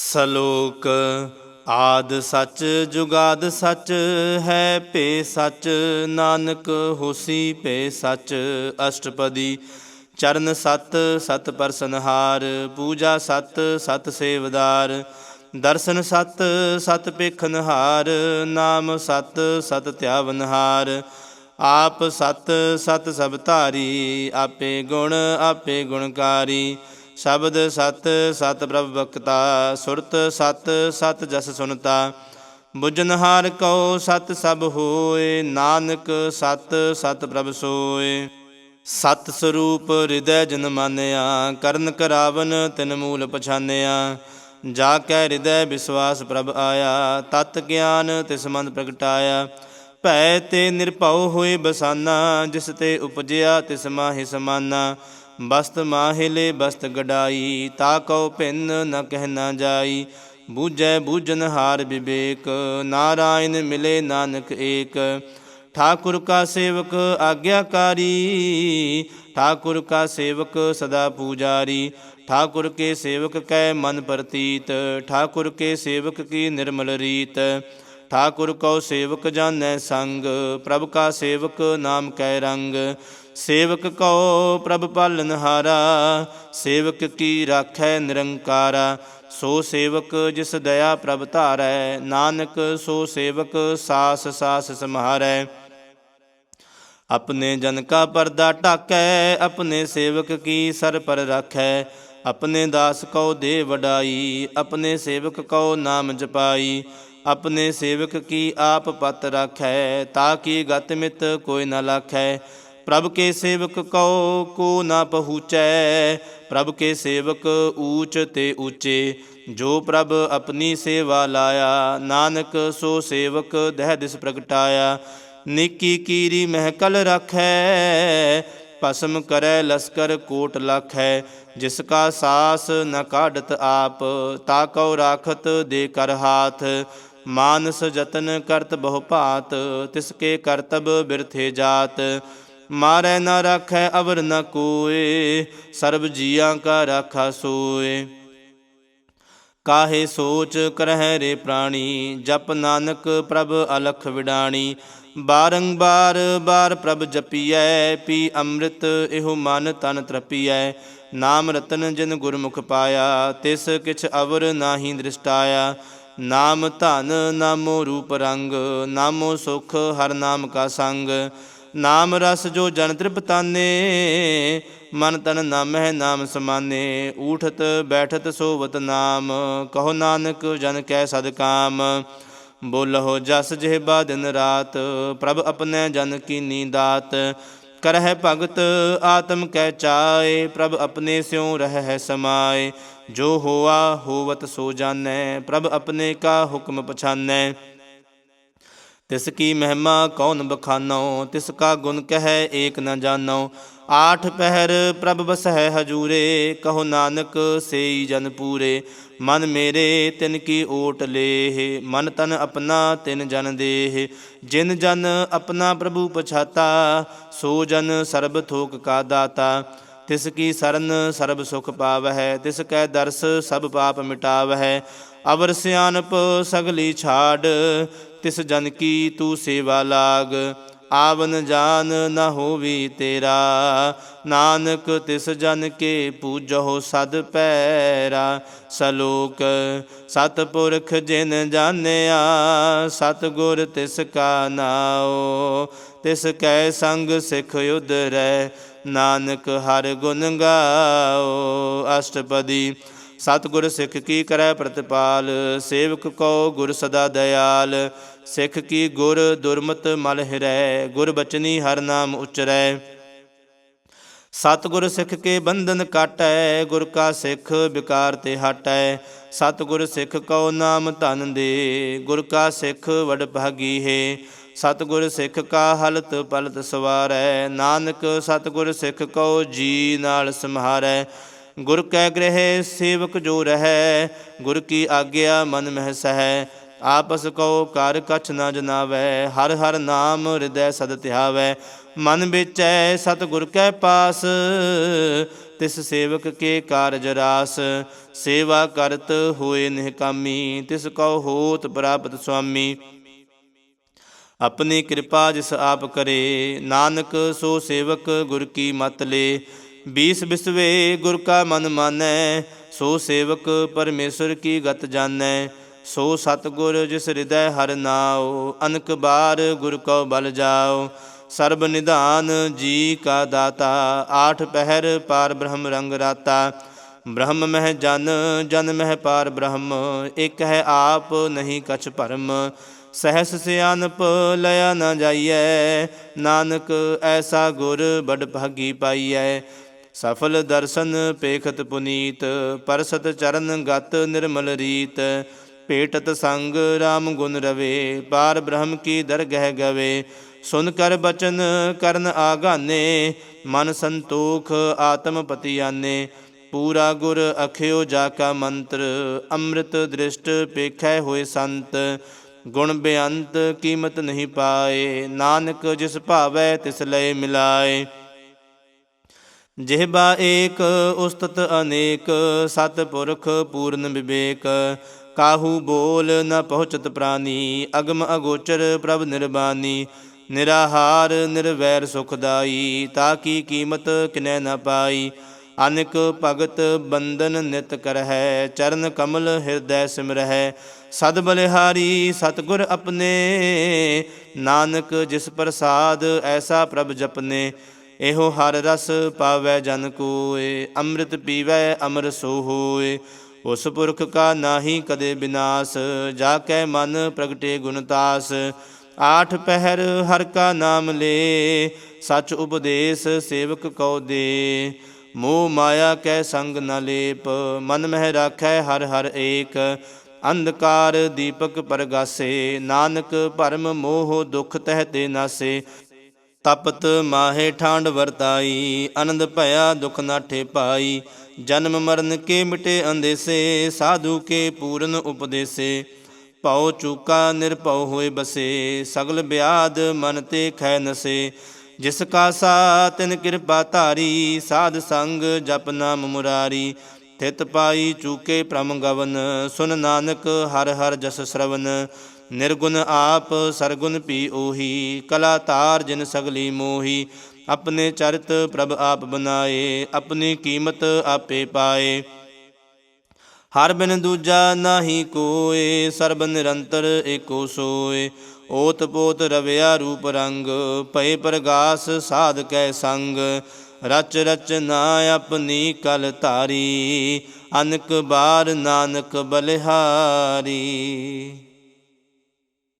ਸਲੋਕ ਆਦ ਸੱਚ ਜੁਗਾਦ ਸੱਚ ਹੈ, ਪੇ ਸੱਚ ਨਾਨਕ ਹੋਸੀ, ਪੇ ਸੱਚ ਅਸ਼ਟਪਦੀ। ਚਰਨ ਸਤ ਸਤ ਪਰਸਨਹਾਰ ਪੂਜਾ ਸਤ ਸਤ ਸੇਵਦਾਰ। ਦਰਸ਼ਨ ਸਤ ਸਤ ਪੇਖਨਹਾਰ ਨਾਮ ਸਤ ਸਤ ਧਿਆਵਨਹਾਰ। ਆਪ ਸਤ ਸਤ ਸਭ ਧਾਰੀ, ਆਪੇ ਗੁਣ, ਆਪੇ ਗੁਣਕਾਰੀ। ਸ਼ਬਦ ਸਤ ਸਤ ਪ੍ਰਭ ਬਖਤਾ ਸੁਰਤ ਸਤ ਸਤ ਜਸ ਸੁਨਤਾ। ਬੁਝਨਹਾਰ ਕਉ ਸਤ ਸਭ ਹੋਏ, ਨਾਨਕ ਸਤ ਸਤ ਪ੍ਰਭ ਸੋਏ। ਸਤ ਸਰੂਪ ਹਿਰਦੈ ਜਨ ਮਾਨਿਆ, ਕਰਨ ਕਰਾਵਨ ਤਿਨ ਮੂਲ ਪਛਾਨਿਆ। ਜਾ ਕੈ ਹਿਰਦੈ ਵਿਸਵਾਸ ਪ੍ਰਭ ਆਇਆ, ਤਤ ਗਿਆਨ ਤਿਸ ਮਨ ਪ੍ਰਗਟਾਇਆ। ਭੈ ਤੇ ਨਿਰਭਉ ਹੋਏ ਬਸਾਨਾ, ਜਿਸ ਤੇ ਉਪਜਿਆ ਤਿਸ ਮਾਹਿ ਸਮਾਨਾ। ਬਸਤ ਮਾਹਿਲੇ ਬਸਤ ਗਡਾਈ, ਤਾ ਕਉ ਭਿੰਨ ਨ ਕਹਿ ਨਾ ਜਾਈ। ਬੂਝੈ ਬੂਝਨ ਹਾਰ ਵਿਵੇਕ, ਨਾਰਾਇਣ ਮਿਲੇ ਨਾਨਕ ਏਕ। ਠਾਕੁਰ ਕਾ ਸੇਵਕ ਆਗਿਆਕਾਰੀ, ਠਾਕੁਰ ਕਾ ਸੇਵਕ ਸਦਾ ਪੂਜਾਰੀ। ਠਾਕੁਰ ਕੇ ਸੇਵਕ ਕੈ ਮਨ ਪ੍ਰਤੀਤ, ਠਾਕੁਰ ਕੇ ਸੇਵਕ ਕੀ ਨਿਰਮਲ ਰੀਤ। ਠਾਕੁਰ ਕਉ ਸੇਵਕ ਜਾਣੈ ਸੰਗ, ਪ੍ਰਭ ਕਾ ਸੇਵਕ ਨਾਮ ਕੈ ਰੰਗ। ਸੇਵਕ ਕਉ ਪ੍ਰਭ ਪਾਲਨਹਾਰਾ ਸੇਵਕ ਕੀ ਰਾਖੈ ਨਿਰੰਕਾਰਾ। ਸੋ ਸੇਵਕ ਜਿਸ ਦਇਆ ਪ੍ਰਭ ਧਾਰੈ, ਨਾਨਕ ਸੋ ਸੇਵਕ ਸਾਸ ਸਾਸ ਸਮਹਾਰੈ ਆਪਣੇ ਜਨ ਕਾ ਪਰਦਾ ਢਾਕੈ, ਆਪਣੇ ਸੇਵਕ ਕੀ ਸਰ ਪਰ ਰਾਖੈ। ਆਪਣੇ ਦਾਸ ਕਉ ਦੇ ਵਡਾਈ, ਆਪਣੇ ਸੇਵਕ ਕਉ ਨਾਮ ਜਪਾਈ। ਆਪਣੇ ਸੇਵਕ ਕੀ ਆਪ ਪਤ ਰਾਖੈ ਤਾ ਕੀ ਗਤ ਮਿਤ ਕੋਈ ਨ ਲਾਖੈ ਪ੍ਰਭ ਕੇ ਸੇਵਕ ਕਉ ਕੋ ਨਾ ਪਹੁੰਚੈ ਪ੍ਰਭ ਕੇ ਸੇਵਕ ਊਚ ਤੇ ਊਚੇ ਜੋ ਪ੍ਰਭ ਆਪਣੀ ਸੇਵਾ ਲਾਇਆ ਨਾਨਕ ਸੋ ਸੇਵਕ ਦਹਿ ਦਿਸ ਪ੍ਰਗਟਾਇਆ ਨਿੱਕੀ ਕੀਰੀ ਮਹਿਕਲ ਰਖੈ ਭਸਮ ਕਰੈ ਲਸਕਰ ਕੋਟ ਲਖੈ ਜਿਸ ਕਾ ਸਾਸ ਨ ਕਾਢਤ ਆਪ ਤਾ ਕਉ ਰਾਖਤ ਦੇ ਕਰ ਹਾਥ ਮਾਨਸ ਜਤਨ ਕਰਤ ਬਹੁ ਭਾਤ ਤਿਸ ਕੇ ਕਰਤਬ ਬਿਰਥੇ ਜਾਤ। ਮਾਰੈ ਨਾ ਰਾਖੈ ਅਵਰ ਨ ਕੋਏ, ਸਰਬ ਜੀਆਂ ਕਾ ਰਾਖਾ ਸੋਏ। ਕਾਹੇ ਸੋਚ ਕਰਹਿ ਰੇ ਪ੍ਰਾਣੀ, ਜਪ ਨਾਨਕ ਪ੍ਰਭ ਅਲਖ ਵਿਡਾਣੀ। ਬਾਰੰਬਾਰ ਬਾਰ ਪ੍ਰਭ ਜਪੀਐ, ਪੀ ਅੰਮ੍ਰਿਤ ਇਹੋ ਮਨ ਤਨ ਤ੍ਰਪੀਐ। ਨਾਮ ਰਤਨ ਜਿਨ ਗੁਰਮੁਖ ਪਾਇਆ, ਤਿਸ ਕਿਛ ਅਵਰ ਨਾਹੀ ਦ੍ਰਿਸ਼ਟਾਇਆ ਨਾਮ ਧਨ ਨਾਮੋ ਰੂਪ ਰੰਗ ਨਾਮੋ ਸੁਖ ਹਰ ਨਾਮ ਕਾ ਸੰਗ ਨਾਮ ਰਸ ਜੋ ਜਨ ਤ੍ਰਿਪਤਾਨੇ ਮਨ ਤਨ ਨਾਮਹਿ ਨਾਮ ਸਮਾਨੇ ਊਠਤ ਬੈਠਤ ਸੋਵਤ ਨਾਮ ਕਹੋ ਨਾਨਕ ਜਨ ਕੈ ਸਦ ਕਾਮ ਬੋਲਹੁ ਜਸ ਜਿਹਬਾ ਦਿਨ ਰਾਤ ਪ੍ਰਭ ਆਪਣੇ ਜਨ ਕੀਨੀ ਦਾਤ ਕਰਹਿ ਭਗਤ ਆਤਮ ਕੈ ਚਾਏ ਪ੍ਰਭ ਆਪਣੇ ਸਿਉ ਰਹਿ ਸਮਾਏ ਜੋ ਹੋਆ ਹੋਵਤ ਸੋ ਜਾਣੈ, ਪ੍ਰਭ ਆਪਣੇ ਕਾ ਹੁਕਮ ਪਛਾਨੈ ਤਿਸ ਕੀ ਮਹਿਮਾ ਕੌਣ ਬਖਾਨੋ ਤਿਸ ਕਾ ਗੁਣ ਕਹੈ ਏਕ ਨ ਜਾਣੋ ਆਠ ਪਹਿਰ ਪ੍ਰਭ ਬਸਹਿ ਹਜੂਰੇ, ਕਹੋ ਨਾਨਕ ਸੇਈ ਜਨ ਪੂਰੇ। ਮਨ ਮੇਰੇ ਤਿਨ ਕੀ ਓਟ ਲੇਹ, ਮਨ ਤਨ ਆਪਣਾ ਤਿਨ ਜਨ ਦੇਹ। ਜਿਨ ਜਨ ਆਪਣਾ ਪ੍ਰਭੂ ਪਛਾਤਾ, ਸੋ ਜਨ ਸਰਬ ਥੋਕ ਕਾ ਦਾਤਾ। ਤਿਸ ਕੀ ਸਰਨ ਸਰਬ ਸੁਖ ਪਾਵਹਿ, ਤਿਸ ਕੈ ਦਰਸ ਸਭ ਪਾਪ ਮਿਟਾਵਹਿ, ਅਵਰ ਸਿਆਨਪ ਸਗਲੀ ਛਾੜ, ਤਿਸ ਜਨ ਕੀ ਤੂੰ ਸੇਵਾ ਲਾਗ, ਆਵਨ ਜਾਨ ਨ ਹੋਵੀ ਤੇਰਾ, ਨਾਨਕ ਤਿਸ ਜਨ ਕੇ ਪੂਜੋ ਸਦ ਪੈਰਾ, ਸਲੋਕ ਸਤਪੁਰਖ ਜਿਨ ਜਾਣਿਆ, ਸਤਗੁਰ ਤਿਸ ਕਾ ਨਾਉ, ਤਿਸ ਕੈ ਸੰਗ ਸਿਖ ਉਦਰੈ ਨਾਨਕ ਹਰ ਗੁਣ ਗਾਓ, ਅਸ਼ਟਪਦੀ। ਸਤਿਗੁਰ ਸਿੱਖ ਕੀ ਕਰੈ ਪ੍ਰਤਪਾਲ, ਸੇਵਕ ਕੋ ਗੁਰ ਸਦਾ ਦਇਆਲ। ਸਿੱਖ ਕੀ ਗੁਰ ਦੁਰਮਤ ਮਲ ਹਿਰੈ, ਗੁਰ ਬਚਨੀ ਹਰ ਨਾਮ ਉਚਰੈ। ਸਤਿਗੁਰ ਸਿੱਖ ਕੇ ਬੰਧਨ ਕਾਟੈ, ਗੁਰ ਕਾ ਸਿੱਖ ਵਿਕਾਰ ਤੇ ਹਟੈ। ਸਤਿਗੁਰ ਸਿੱਖ ਕਉ ਨਾਮ ਧਨ ਦੇ, ਗੁਰ ਕਾ ਸਿੱਖ ਵਡ ਭਾਗੀ ਹੈ। ਸਤਿਗੁਰ ਸਿੱਖ ਕਾ ਹਲਤ ਪਲਤ ਸਵਾਰੈ, ਨਾਨਕ ਸਤਿਗੁਰ ਸਿੱਖ ਕਉ ਜੀ ਨਾਲ ਸਮਹਾਰੈ ਗੁਰ ਕੈ ਗ੍ਰਹਿ ਸੇਵਕ ਜੋ ਰਹੈ, ਗੁਰ ਕੀ ਆਗਿਆ ਮਨ ਮਹਿ ਸਹੈ। ਆਪਸ ਕਉ ਕਰ ਕਛ ਨਾ ਜਨਾਵੈ, ਹਰ ਹਰ ਨਾਮ ਹਿਰਦੈ ਸਦ ਧਿਆਵੈ ਮਨ ਵਿਚੈ ਸਤਿਗੁਰ ਕੈ ਪਾਸ, ਤਿਸ ਸੇਵਕ ਕੇ ਕਾਰਜ ਰਾਸ। ਸੇਵਾ ਕਰਤ ਹੋਏ ਨਿਹਕਾਮੀ, ਤਿਸ ਕਉ ਹੋਤ ਪ੍ਰਾਪਤ ਸੁਆਮੀ। ਆਪਣੀ ਕਿਰਪਾ ਜਿਸ ਆਪ ਕਰੇ, ਨਾਨਕ ਸੋ ਸੇਵਕ ਗੁਰ ਕੀ ਮਤ ਲੇ। ਬੀਸ ਬਿਸਵੇ ਗੁਰ ਕਾ ਮਨ ਮਾਨੈ, ਸੋ ਸੇਵਕ ਪਰਮੇਸ਼ਰ ਕੀ ਗਤ ਜਾਣੈ ਸੋ ਸਤਗੁਰ ਜਿਸ ਹਿਰਦੈ ਹਰ ਨਾਉ, ਅਨਕ ਬਾਰ ਗੁਰ ਕਉ ਬਲ ਜਾਓ ਸਰਬ ਨਿਧਾਨ ਜੀ ਕਾ ਦਾਤਾ, ਆਠ ਪਹਿਰ ਪਾਰ ਬ੍ਰਹਮ ਰੰਗ ਰਾਤਾ। ਬ੍ਰਹਮ ਮਹਿ ਜਨ ਜਨ ਮਹਿ ਪਾਰ ਬ੍ਰਹਮ ਇਕ ਹੈ ਆਪ ਨਹੀਂ ਕਛ ਭਰਮ। ਸਹਿਸ ਸਿਆਨਪ ਲਿਆ ਨਾ ਜਾਈਐ, ਨਾਨਕ ਐਸਾ ਗੁਰ ਬੜ ਭਾਗੀ ਪਾਈਐ। ਸਫਲ ਦਰਸ਼ਨ ਪੇਖਤ ਪੁਨੀਤ, ਪਰਸਤ ਚਰਨ ਗਤ ਨਿਰਮਲ ਰੀਤ। ਭੇਟਤ ਸੰਗ RAM ਗੁਣ ਰਵੇ, ਪਾਰ ਬ੍ਰਹਮ ਕੀ ਦਰਗਹਿ ਗਵੇ। ਸੁਨ ਕਰ ਬਚਨ ਕਰਨ ਆਗਾਨੇ, ਮਨ ਸੰਤੋਖ ਆਤਮ ਪਤੀ ਆਨੇ ਪੂਰਾ ਗੁਰ ਅਖਿਓ ਜਾ ਕਾ ਮੰਤਰ, ਅੰਮ੍ਰਿਤ ਦ੍ਰਿਸ਼ਟ ਪੇਖੈ ਹੋਏ ਸੰਤ। ਗੁਣ ਬੇਅੰਤ ਕੀਮਤ ਨਹੀਂ ਪਾਏ, ਨਾਨਕ ਜਿਸ ਭਾਵੈ ਤਿਸ ਲਏ ਮਿਲਾਏ। ਜਿਹਬਾ ਏਕ, ਉਸਤਤ ਅਨੇਕ ਸਤ ਪੁਰਖ ਪੂਰਨ ਵਿਵੇਕ। ਕਾਹੂ ਬੋਲ ਨ ਪਹੁੰਚਤ ਪ੍ਰਾਨੀ, ਅਗਮ ਅਗੋਚਰ ਪ੍ਰਭ ਨਿਰਬਾਨੀ। ਨਿਰਾਹਾਰ, ਨਿਰਵੈਰ ਸੁਖਦਾਈ ਤਾ ਕੀ ਕੀਮਤ ਕਿਨੈ ਨ ਪਾਈ। ਅਨਕ ਭਗਤ ਬੰਦਨ ਨਿਤ ਕਰਹਿ, ਚਰਨ ਕਮਲ ਹਿਰਦੈ ਸਿਮਰਹਿ। ਸਦ ਬਲਿਹਾਰੀ ਸਤਗੁਰ ਆਪਣੇ, ਨਾਨਕ ਜਿਸ ਪ੍ਰਸਾਦ ਐਸਾ ਪ੍ਰਭ ਜਪਨੇ, ਇਹੋ ਹਰ ਰਸ ਪਾਵੈ ਜਨ ਕੋਏ, ਅੰਮ੍ਰਿਤ ਪੀਵੈ ਅਮਰ ਸੋ ਹੋਏ। ਉਸ ਪੁਰਖ ਕਾ ਨਾਹੀ ਕਦੇ ਵਿਨਾਸ ਜਾ ਕੈ ਮਨ ਪ੍ਰਗਟੇ ਗੁਣਤਾਸ ਆਠ ਪਹਿਰ ਹਰ ਕਾ ਨਾਮ ਲੇ, ਸਚ ਉਪਦੇਸ਼ ਸੇਵਕ ਕਉ ਦੇ। ਮੋਹ ਮਾਇਆ ਕੈ ਸੰਗ ਨ ਲੇਪ, ਮਨ ਮਹਿ ਰਾਖੈ ਹਰ ਹਰ ਏਕ। ਅੰਧਕਾਰ ਦੀਪਕ ਪਰਗਾਸੇ, ਨਾਨਕ ਭਰਮ ਮੋਹ ਦੁਖ ਤਹਿ ਤੇ ਨਾਸੇ। ਤਪਤ ਮਾਹੇ ਠਾਂਡ ਵਰਤਾਈ, ਆਨੰਦ ਭਇਆ ਦੁਖ ਨਾਠੇ ਪਾਈ। ਜਨਮ ਮਰਨ ਕੇ ਮਿਟੇ ਅੰਦੇਸੇ, ਸਾਧੂ ਕੇ ਪੂਰਨ ਉਪਦੇਸੇ। ਭਉ ਚੂਕਾ ਨਿਰਭਉ ਹੋਏ ਬਸੇ, ਸਗਲ ਬਿਆਦ ਮਨ ਤੇ ਖੈ ਨਸੇ। ਜਿਸ ਕਾ ਸਾ ਤਿਨ ਕਿਰਪਾ ਧਾਰੀ, ਸਾਧ ਸੰਗ ਜਪ ਨਾਮ ਮੁਰਾਰੀ। ਥਿਤ ਪਾਈ ਚੂਕੇ ਪ੍ਰਮ ਗਵਨ, ਸੁਨ ਨਾਨਕ ਹਰ ਹਰ ਜਸ ਸ਼ਰਵਨ। ਨਿਰਗੁਣ ਆਪ ਸਰਗੁਣ ਪੀ ਓਹੀ, ਕਲਾ ਤਾਰ ਜਿਨ ਸਗਲੀ ਮੋਹੀ। ਆਪਣੇ ਚਰਿਤ ਪ੍ਰਭ ਆਪ ਬਨਾਏ, ਆਪਣੀ ਕੀਮਤ ਆਪੇ ਪਾਏ। ਹਰ ਬਿਨ ਦੂਜਾ ਨਾਹੀ ਕੋਏ, ਸਰਬ ਨਿਰੰਤਰ ਏਕੋ ਸੋਏ। ਓਤ ਪੋਤ ਰਵਿਆ ਰੂਪ ਰੰਗ, ਭਏ ਪ੍ਰਗਾਸ ਸਾਧ ਕੈ ਸੰਗ। ਰਚ ਰਚ ਨਾ ਆਪਣੀ ਕਲ ਧਾਰੀ ਅਨਕ ਬਾਰ ਨਾਨਕ ਬਲਿਹਾਰੀ।